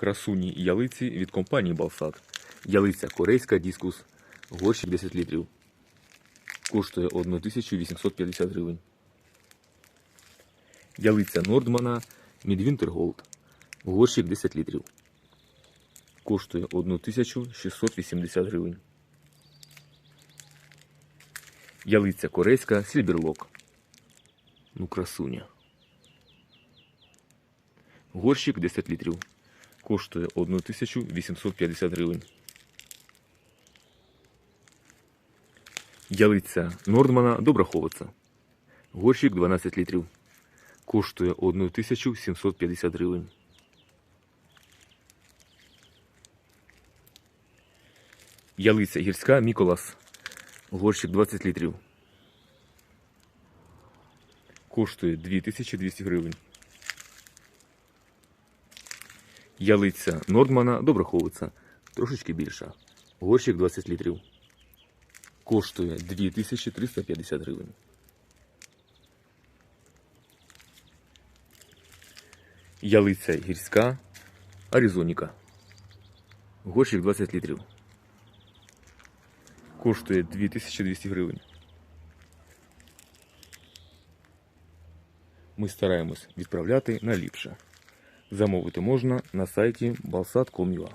красуні ялиці від компанії Балсат. Ялиця корейська дискус, горщик 10 літрів. Коштує 1850 гривень. Ялиця Нордмана Midwinter Gold. Горщик 10 літрів. Коштує 1680 гривень. Ялиця корейська Сільберлок. Ну, красуня. Горщик 10 літрів. Коштує 1850 гривень. Ялиця Нордмана Добраховиця. Горщик 12 літрів. Коштує 1750 гривень. Ялиця гірська Міколас. Горщик 20 літрів. Коштує 2200 гривень. Ялиця Нордмана Добраховиця. Трошечки більша. Горщик 20 літрів. Коштує 2350 гривень. Ялиця гірська Аризоніка. Горщик 20 літрів. Коштує 2200 гривень. Ми стараємось відправляти наліпше. Замовити можна на сайті balsat.com.ua